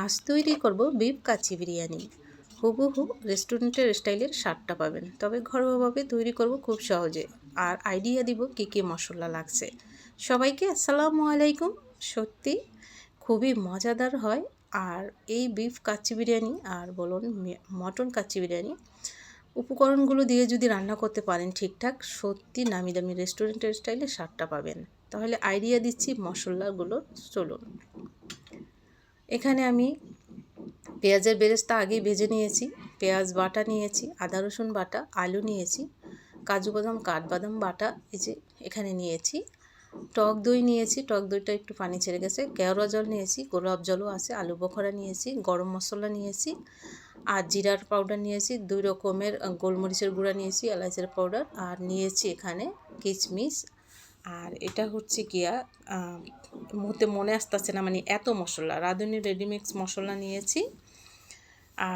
আজ তৈরি করব বিফ কাচ্চি বিরিয়ানি। হুবহু রেস্টুরেন্টের স্টাইলের স্বাদটা পাবেন। তবে ঘরোয়াভাবে তৈরি করব খুব সহজে। আর আইডিয়া দিব কী কী মশলা লাগছে। সবাইকে আসসালামু আলাইকুম। সত্যি খুবই মজাদার হয়। আর এই বিফ কাচ্চি বিরিয়ানি আর বলুন মটন কাচ্চি বিরিয়ানি উপকরণগুলো দিয়ে যদি রান্না করতে পারেন ঠিকঠাক, সত্যি নামি দামি রেস্টুরেন্টের স্টাইলে স্বাদটা পাবেন। তাহলে আইডিয়া দিচ্ছি মশলাগুলো। চলুন। এখানে আমি পেঁয়াজের বেরেস্তা আগেই ভেজে নিয়েছি, পেঁয়াজ বাটা নিয়েছি, আদা রসুন বাটা, আলু নিয়েছি, কাজু বাদাম, কাঠবাদাম বাটা, এই যে এখানে নিয়েছি। টক দই নিয়েছি, টক দইটা একটু পানি ছেড়ে গেছে, কেওড়া জল নিয়েছি, গোলাপ জলও আছে, আলু বখরা নিয়েছি, গরম মশলা নিয়েছি, আর জিরার পাউডার নিয়েছি, দুই রকমের গোলমরিচের গুঁড়া নিয়েছি, এলাচের পাউডার, আর নিয়েছি এখানে কিচমিচ আর এটা হচ্ছে গিয়া মুহূর্তে মনে আসতেছে না মানে এত মশলা। রাঁধুনি রেডিমিক্স মশলা নিয়েছি।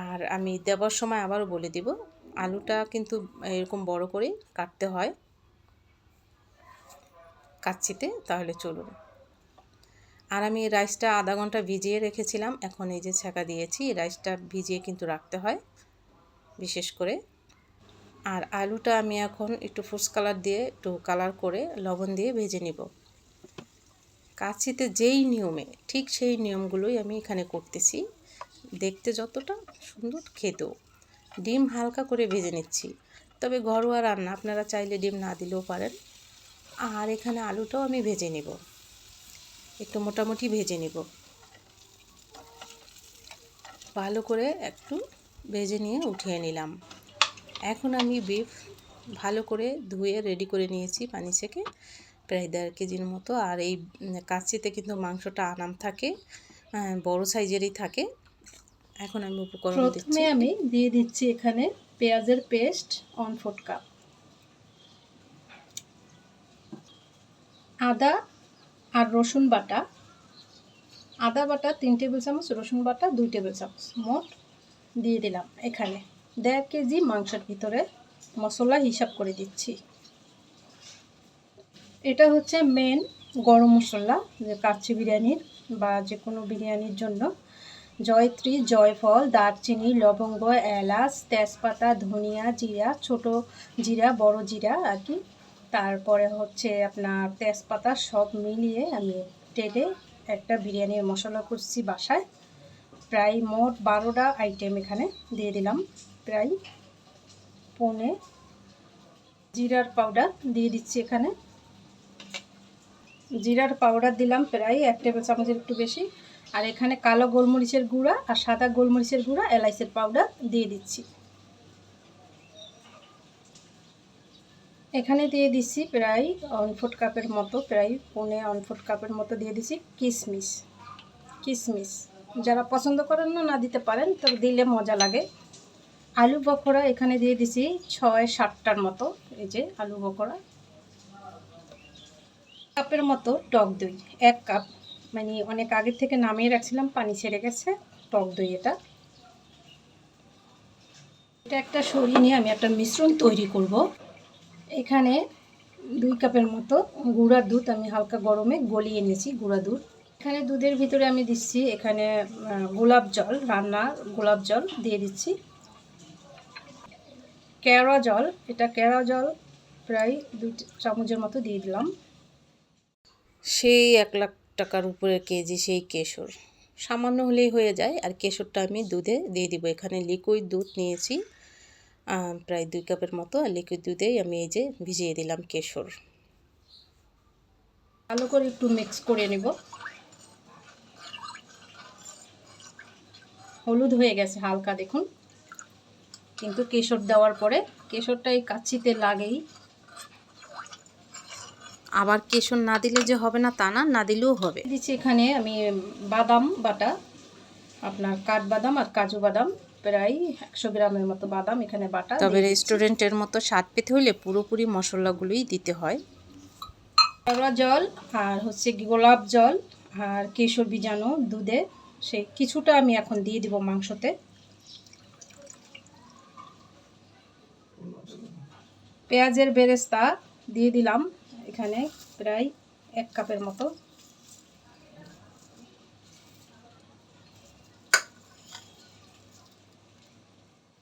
আর আমি দেওয়ার সময় আবারও বলে দিব, আলুটা কিন্তু এরকম বড় করেই কাটতে হয়। কাচ্ছিতে, তাহলে চলুন। আর আমি রাইসটা আধা ঘণ্টা ভিজিয়ে রেখেছিলাম, এখন এই যে ছ্যাঁকা দিয়েছি, রাইসটা ভিজিয়ে কিন্তু রাখতে হয়, বিশেষ করে। আর আলুটা আমি এখন একটু ফুস কালার দিয়ে একটু কালার করে লবণ দিয়ে ভেজে নিব। কাছিতে যেই নিয়মে, ঠিক সেই নিয়মগুলোই আমি এখানে করতেছি। দেখতে যতটা সুন্দর খেতেও। ডিম হালকা করে ভেজে নিচ্ছি। তবে ঘরোয়া রান্না, আপনারা চাইলে ডিম না দিলেও পারেন। আর এখানে আলুটাও আমি ভেজে নিব। একটু মোটামুটি ভেজে নিব। ভালো করে একটু ভেজে নিয়ে উঠিয়ে নিলাম। এখন আমি বিফ ভালো করে ধুয়ে রেডি করে নিয়েছি পানি থেকে প্রায় দেড় কেজির মতো। আর এই কাচ্চিতে কিন্তু মাংসটা আরাম থাকে বড় সাইজেরই থাকে। এখন আমি উপকরণ প্রথমে আমি দিয়ে দিচ্ছি এখানে পেঁয়াজের পেস্ট অন ফুট কাপ আদা আর রসুন বাটা। আদা বাটা তিন টেবিল চামচ, রসুন বাটা দুই টেবিল চামচ। মোট দিয়ে দিলাম এখানে। দেড় কেজি মাংসের ভিতরে মশলা হিসাব করে দিচ্ছি। এটা হচ্ছে মেন গরম মশলা, যে কাচ্চি বিরিয়ানির বা যে কোনো বিরিয়ানির জন্য। জয়ত্রী, জয়ফল, দারচিনি, লবঙ্গ, এলাচ, তেজপাতা, ধনিয়া জিরা, ছোট জিরা, বড় জিরা আর কি। তারপরে হচ্ছে আপনার তেজপাতা সব মিলিয়ে আমি টেলে একটা বিরিয়ানির মশলা করছি বাসায়। প্রায় মোট বারোটা আইটেম এখানে দিয়ে দিলাম। প্রায় পনে জিরার পাউডার দিয়ে দিচ্ছি এখানে। জিরার পাউডার দিলাম প্রায় এক টেবিল চামচের একটু বেশি। আর এখানে কালো গোলমরিচের গুঁড়া আর সাদা গোলমরিচের গুঁড়া এলাইচের পাউডার দিয়ে দিচ্ছি। এখানে দিয়ে দিচ্ছি প্রায় ওয়ান ফুট কাপের মতো, প্রায় পনে ওয়ান ফুট কাপের মতো দিয়ে দিচ্ছি কিশমিশ কিশমিশ যারা পছন্দ করেন না না দিতে পারেন, তবে দিলে মজা লাগে। আলু বকরা এখানে দিয়ে দিছি ছয় সাতটার মতো। এই যে আলু বকরা কাপের মতো টক দই, এক কাপ। মানে অনেক আগের থেকে নামিয়ে রাখছিলাম, পানি ছেড়ে গেছে, টক দই এটা। এটা একটা সরিয়ে নিয়ে আমি একটা মিশ্রণ তৈরি করব। এখানে দুই কাপের মতো গুঁড়া দুধ আমি হালকা গরমে গলিয়ে নিয়েছি গুঁড়া দুধ। এখানে দুধের ভিতরে আমি দিচ্ছি এখানে গোলাপ জল, রান্না গোলাপ জল দিয়ে দিচ্ছি। কেওড়া জল এটা কেওড়া জল প্রায় দুই চামচের মতো দিয়ে দিলাম। সেই এক লাখ টাকার উপরে কেজি সেই কেশর। সামান্য হলেই হয়ে যায় আর কেশরটা আমি দুধে দিয়ে দিব। এখানে লিকুইড দুধ নিয়েছি প্রায় দুই কাপের মতো আর লিকুইড দুধেই আমি এই যে ভিজিয়ে দিলাম কেশর। ভালো করে একটু মিক্স করে নেব। হলুদ হয়ে গেছে হালকা দেখুন। কিন্তু কেশর দেওয়ার পরে কেশরটা এই কাচ্ছিতে লাগেই। আবার কেশর না দিলে যে হবে না তা না না দিলেও হবে। দিচ্ছি এখানে আমি বাদাম বাটা আপনার কাঠবাদাম আর কাজু বাদাম প্রায় একশো গ্রামের মতো বাদাম এখানে বাটা তবে রেস্টুরেন্টের মতো স্বাদ পেতে হলে পুরোপুরি মশলাগুলোই দিতে হয়। কেওড়া জল আর হচ্ছে গোলাপ জল আর কেশর বীজাণু দুধে সেই কিছুটা আমি এখন দিয়ে দিব মাংসতে। পেঁয়াজের বেরেস্তা দিয়ে দিলাম এখানে প্রায় এক কাপের মতো।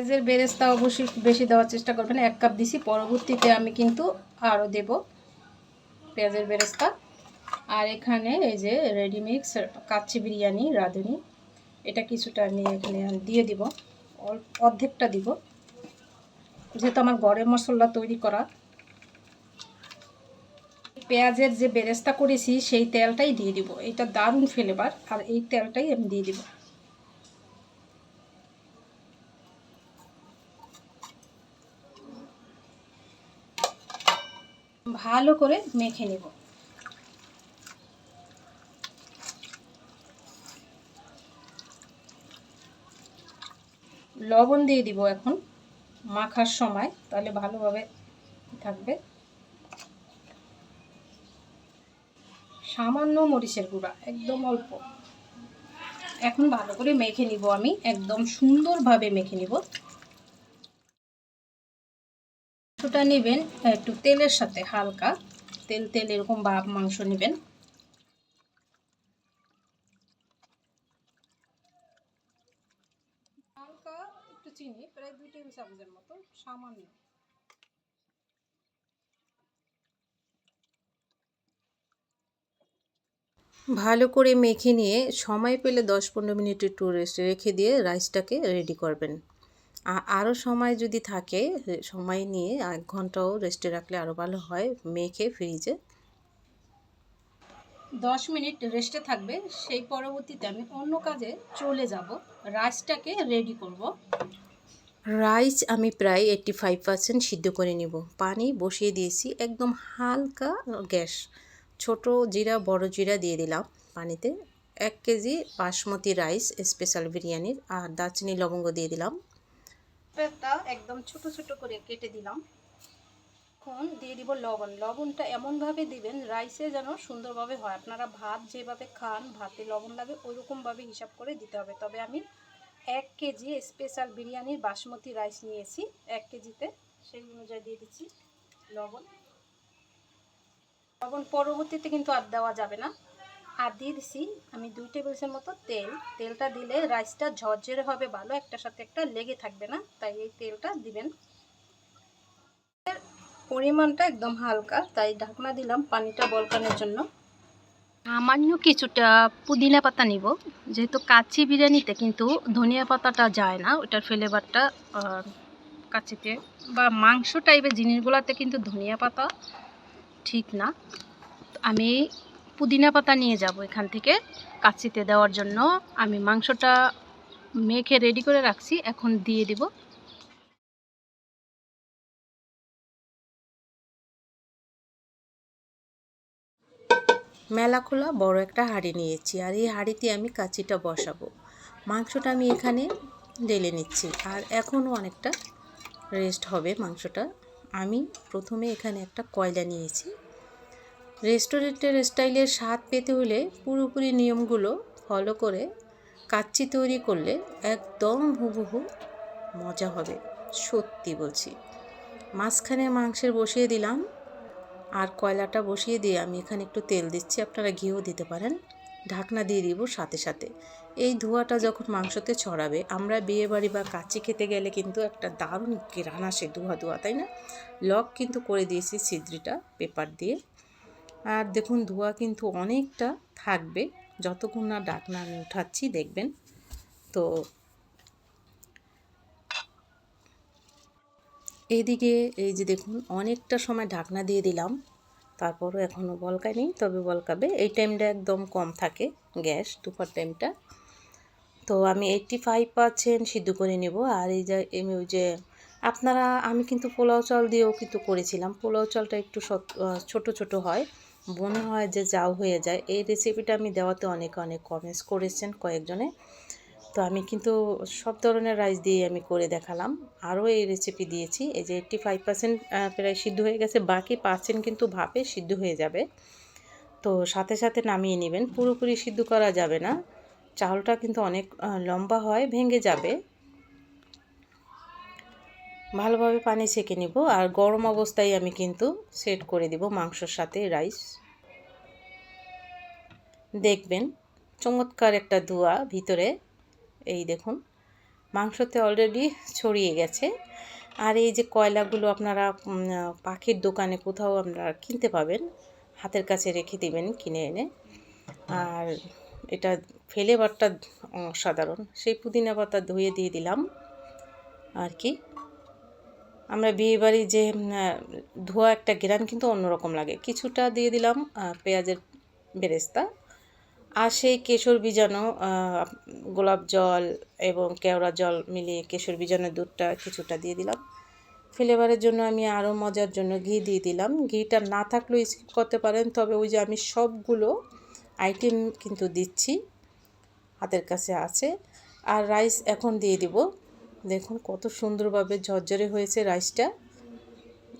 পেঁয়াজের বেরেস্তা অবশ্যই বেশি দেওয়ার চেষ্টা করবেন, এক কাপ দিছি, পরবর্তীতে আমি কিন্তু আরও দেব পেঁয়াজের বেরেস্তা। আর এখানে এই যে রেডিমিক্স, কাচ্চি বিরিয়ানি, রাঁধুনি, এটা কিছুটা আমি এখানে দিয়ে দিব অর্ধেকটা দিব। যেহেতু আমার গরম মশলা তৈরি করা, পেঁয়াজের যে বেরেস্তা করেছি সেই তেলটাই দিয়ে দিব। এটা দারুণ ফ্লেভার আর এই তেলটাই আমি দিয়ে দিব। ভালো করে মেখে নেব। লবণ দিয়ে দিব এখন। মাখার সময়, তাহলে ভালোভাবে থাকবে। সামান্য মরিচের গুঁড়া, একদম অল্প। এখন ভালো করে মেখে নিব আমি, একদম সুন্দরভাবে মেখে নিব। মাংসটা নেবেন, একটু তেলের সাথে হালকা, তেল তেল এরকম ভাব মাংস নেবেন হালকা একটু চিনি প্রায় দুই টেবিল চামচের মতো সামান্য। ভালো করে মেখে নিয়ে সময় পেলে দশ পনেরো মিনিট একটু রেস্টে রেখে দিয়ে রাইসটাকে রেডি করবেন। আরও সময় যদি থাকে সময় নিয়ে এক ঘন্টাও রেস্টে রাখলে আরও ভালো হয় মেখে ফ্রিজে দশ মিনিট রেস্টে থাকবে সেই পরবর্তীতে আমি অন্য কাজে চলে যাব রাইসটাকে রেডি করব। রাইস আমি প্রায় এইট্টি ফাইভ পার্সেন্ট সিদ্ধ করে নিব। পানি বসিয়ে দিয়েছি, একদম হালকা গ্যাস। ছোট জিরা, বড় জিরা দিয়ে দিলাম পানিতে। এক কেজি বাসমতি রাইস স্পেশাল বিরিয়ানির, আর দারচিনি লবঙ্গ দিয়ে দিলাম। একদম ছোট ছোট করে কেটে দিলাম। এখন দিয়ে দিব লবণ। লবণটা এমনভাবে দিবেন, রাইসে যেন সুন্দরভাবে হয়। আপনারা ভাত যেভাবে খান, ভাতে লবণ লাগে, ওইরকমভাবে হিসাব করে দিতে হবে। তবে আমি এক কেজি স্পেশাল বিরিয়ানির বাসমতি রাইস নিয়েছি। এক কেজিতে সেই অনুযায়ী দিয়ে দিচ্ছি লবণ। লবণ পরবর্তীতে কিন্তু আর দেওয়া যাবে না। আর দিয়ে দিছি আমি দুই টেবিল মতো তেল। তেলটা দিলে রাইসটা ঝরঝরে হবে ভালো একটার সাথে একটা লেগে থাকবে না, তাই এই তেলটা দিবেন। পরিমাণটা একদম হালকা, তাই ঢাকনা দিলাম পানিটা বলকানোর জন্য। সামান্য কিছুটা পুদিনা পাতা নিব। যেহেতু কাচ্চি বিরিয়ানিতে কিন্তু ধনিয়া পাতাটা যায় না, ওটার ফ্লেভারটা কাচ্চিতে বা মাংস টাইপের জিনিসগুলোতে কিন্তু ধনিয়া পাতা ঠিক না। আমি পুদিনা পাতা নিয়ে যাব এখান থেকে কাচ্চিতে দেওয়ার জন্য। আমি মাংসটা মেখে রেডি করে রাখছি, এখন দিয়ে দিব। মেলা খোলা বড় একটা হাঁড়ি নিয়েছি আর এই হাঁড়িতে আমি কাচিটা বসাবো। মাংসটা আমি এখানে ঢেলে নিচ্ছি আর এখনও অনেকটা রেস্ট হবে মাংসটা। আমি প্রথমে এখানে একটা কয়লা নিয়েছি। রেস্টুরেন্টের স্টাইলের স্বাদ পেতে হলে পুরোপুরি নিয়মগুলো ফলো করে কাচ্চি তৈরি করলে একদম হুবহু মজা হবে, সত্যি বলছি। মাঝখানে মাংসের বসিয়ে দিলাম। আর কয়লাটা বসিয়ে দিয়ে আমি এখানে একটু তেল দিচ্ছি, আপনারা ঘিও দিতে পারেন। ঢাকনা দিয়ে দিব সাথে সাথে। এই ধোঁয়াটা যখন মাংসতে ছড়াবে, আমরা বিয়ে বাড়ি বা কাচ্চি খেতে গেলে কিন্তু একটা দারুণ ঘ্রাণ আসে ধোঁয়া ধোয়া, তাই না? লক কিন্তু করে দিয়েছি ছিদ্রিটা পেপার দিয়ে। আর দেখুন, ধোঁয়া কিন্তু অনেকটা থাকবে। যতক্ষণ না ডাকনা আমি উঠাচ্ছি, দেখবেন। তো এইদিকে এই যে দেখুন, অনেকটা সময় ঢাকনা দিয়ে দিলাম। তারপরও এখনও বলকায়নি তবে বলকাবে। এই টাইমটা একদম কম থাকে গ্যাস দুপুর টাইমটা। তো আমি এইটটি ফাইভ পার্সেন্ট সিদ্ধ করে নেব। আর এই যে ওই যে, আপনারা, আমি কিন্তু পোলাও চাল দিয়েও কিন্তু করেছিলাম। পোলাও চালটা একটু ছোট ছোট হয়। মনে হয় যে যাও হয়ে যায়। এই রেসিপিটা আমি দেওয়াতে অনেক অনেক কমেন্টস করেছেন কয়েকজনে। তো আমি কিন্তু সব ধরনের রাইস দিয়ে আমি করে দেখালাম। আরও এই রেসিপি দিয়েছি। এই যে এইট্টি ফাইভ পার্সেন্ট প্রায় সিদ্ধ হয়ে গেছে। বাকি পার্সেন্ট কিন্তু ভাপে সিদ্ধ হয়ে যাবে। তো সাথে সাথে নামিয়ে নেবেন। পুরোপুরি সিদ্ধ করা যাবে না। চাউলটা কিন্তু অনেক লম্বা হয়, ভেঙে যাবে। ভালোভাবে পানি ছেঁকে নিব। আর গরম অবস্থায় আমি কিন্তু সেট করে দিব মাংসর সাথে রাইস দেখবেন। চমৎকার একটা ধোয়া ভিতরে। এই দেখুন, মাংসতে অলরেডি ছড়িয়ে গেছে। আর এই যে কয়লাগুলো আপনারা পাখির দোকানে কোথাও আপনারা কিনতে পাবেন, হাতের কাছে রেখে দিবেন কিনে এনে। আর এটা ফ্লেভারটা অসাধারণ। সেই পুদিনা পাতা ধুয়ে দিয়ে দিলাম, আর কি। আমরা বিয়েবাড়ি যে ধোয়া একটা গ্রাম কিন্তু অন্যরকম লাগে। কিছুটা দিয়ে দিলাম পেঁয়াজের বেরেস্তা। আর সেই কেশর বীজাণু গোলাপ জল এবং কেওড়া জল মিলিয়ে কেশর বীজাণু দুধটা কিছুটা দিয়ে দিলাম। ফ্লেভারের জন্য আমি আরও মজার জন্য ঘি দিয়ে দিলাম। ঘিটা না থাকলেও স্কিপ করতে পারেন, তবে ওই যে আমি সবগুলো আইটেম কিন্তু দিচ্ছি, হাতের কাছে আছে। আর রাইস এখন দিয়ে দিব। দেখুন কত সুন্দরভাবে ঝরঝরে হয়েছে রাইসটা।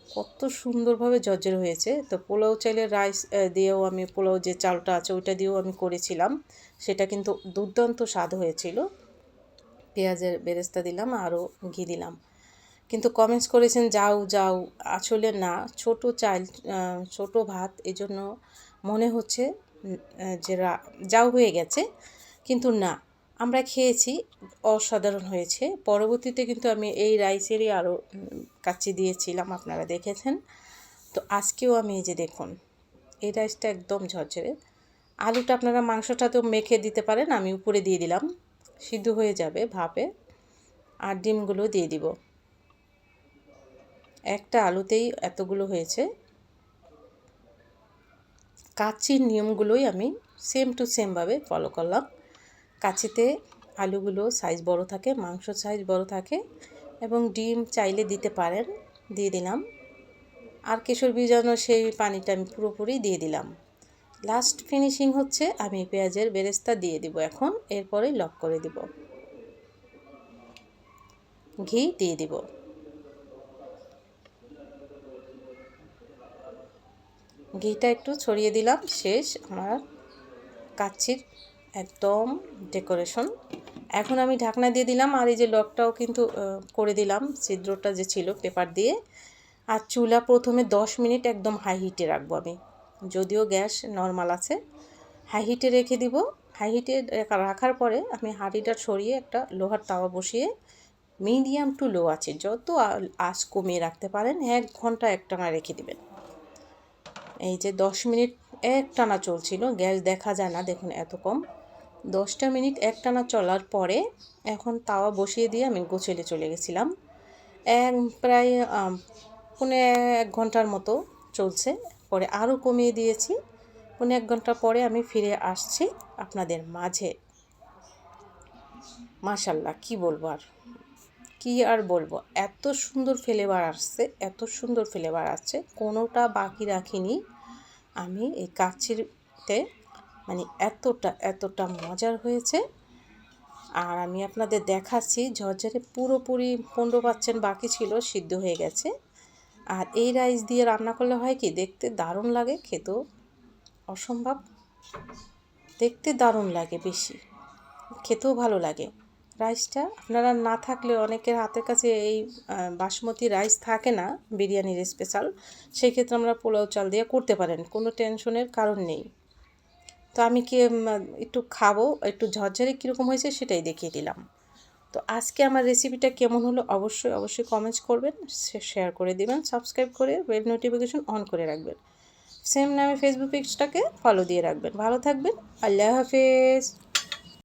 কত সুন্দরভাবে ঝরঝরে হয়েছে। তো পোলাও চাইলে রাইস দিয়েও আমি পোলাও যে চালটা আছে ওইটা দিয়েও আমি করেছিলাম। সেটা কিন্তু দুর্দান্ত স্বাদ হয়েছিল। পেঁয়াজের বেরেস্তা দিলাম, আরও ঘি দিলাম। কিন্তু কমেন্টস করেছেন, যাও যাও। আসলে না, ছোট চাল ছোট ভাত, এজন্য মনে হচ্ছে যে যাও হয়ে গেছে। কিন্তু না আমরা খেয়েছি, অসাধারণ হয়েছে। পরবর্তীতে কিন্তু আমি এই রাইসেরই আরও কাচ্চি দিয়েছিলাম, আপনারা দেখেছেন। তো আজকেও আমি এই যে দেখুন, এই রাইসটা একদম ঝরঝরে। আলুটা আপনারা মাংসটা তো মেখে দিতে পারেন, আমি উপরে দিয়ে দিলাম। সিদ্ধ হয়ে যাবে ভাপে, আর ডিমগুলো দিয়ে দিব। একটা আলুতেই এতগুলো হয়েছে। কাচির নিয়মগুলোই আমি সেম টু সেমভাবে ফলো করলাম। কাচিতে আলুগুলো সাইজ বড় থাকে, মাংস সাইজ বড় থাকে এবং ডিম চাইলে দিতে পারেন, দিয়ে দিলাম। আর কেশর বীজাণু সেই পানিটা আমি পুরোপুরি দিয়ে দিলাম। লাস্ট ফিনিশিং হচ্ছে আমি পেঁয়াজের বেরেস্তা দিয়ে দিব এখন এরপরেই লক করে দিব। ঘি দিয়ে দিব। ঘিটা একটু ছড়িয়ে দিলাম, শেষ। আমার কাচ্ছির একদম ডেকোরেশন। এখন আমি ঢাকনা দিয়ে দিলাম আর এই যে লকটাও কিন্তু করে দিলাম, ছিদ্রটা যে ছিল পেপার দিয়ে। আর চুলা প্রথমে দশ মিনিট একদম হাই হিটে রাখব আমি। যদিও গ্যাস নর্মাল আছে। হাই হিটে রেখে দিব। হাই হিটে রাখার পরে আমি হাঁড়িটা সরিয়ে একটা লোহার তাওয়া বসিয়ে মিডিয়াম টু লো আছে যত আঁচ কমিয়ে রাখতে পারেন, এক ঘণ্টা একটানা রেখে দিবেন। এই যে দশ মিনিট একটানা চলছিল, গ্যাস দেখা যায় না, দেখুন এত কম। দশটা মিনিট একটানা চলার পরে এখন তাওয়া বসিয়ে দিয়ে আমি গোছেলে চলে গেছিলাম। এক প্রায় পৌনে এক ঘণ্টার মতো চলছে। পরে আরও কমিয়ে দিয়েছি। পৌনে এক ঘণ্টা পরে আমি ফিরে আসছি আপনাদের মাঝে। মাশাল্লাহ কি বলব আর? কি আর বলব? এত সুন্দর ফ্লেভার আসছে, এত সুন্দর ফ্লেভার আসছে। কোনোটা বাকি রাখিনি। আমি এই কাচ্ছিরতে মানে এতটা এতটা মজার হয়েছে। আর আমি আপনাদের দেখাচ্ছি, ঝরঝরে পুরোপুরি পনেরো পার্সেন্ট বাকি ছিল, সিদ্ধ হয়ে গেছে। আর এই রাইস দিয়ে রান্না করলে হয় কি, দেখতে দারুণ লাগে, খেতেও অসম্ভব। দেখতে দারুণ লাগে বেশি, খেতেও ভালো লাগে। রাইসটা আপনারা না থাকলে অনেকের হাতের কাছে এই বাসমতি রাইস থাকে না, বিরিয়ানির স্পেশাল সেই ক্ষেত্রে আমরা পোলাও চাল দিয়ে করতে পারেন, কোনো টেনশনের কারণ নেই। তো আমি কি একটু খাব, একটু ঝরঝরে কীরকম হয়েছে সেটাই দেখিয়ে দিলাম। তো আজকে আমার রেসিপিটা কেমন হলো অবশ্যই অবশ্যই কমেন্টস করবেন শেয়ার করে দেবেন সাবস্ক্রাইব করে বেল নোটিফিকেশন অন করে রাখবেন। সেম নামে ফেসবুক পেজটাকে ফলো দিয়ে রাখবেন। ভালো থাকবেন, আল্লাহ হাফেজ।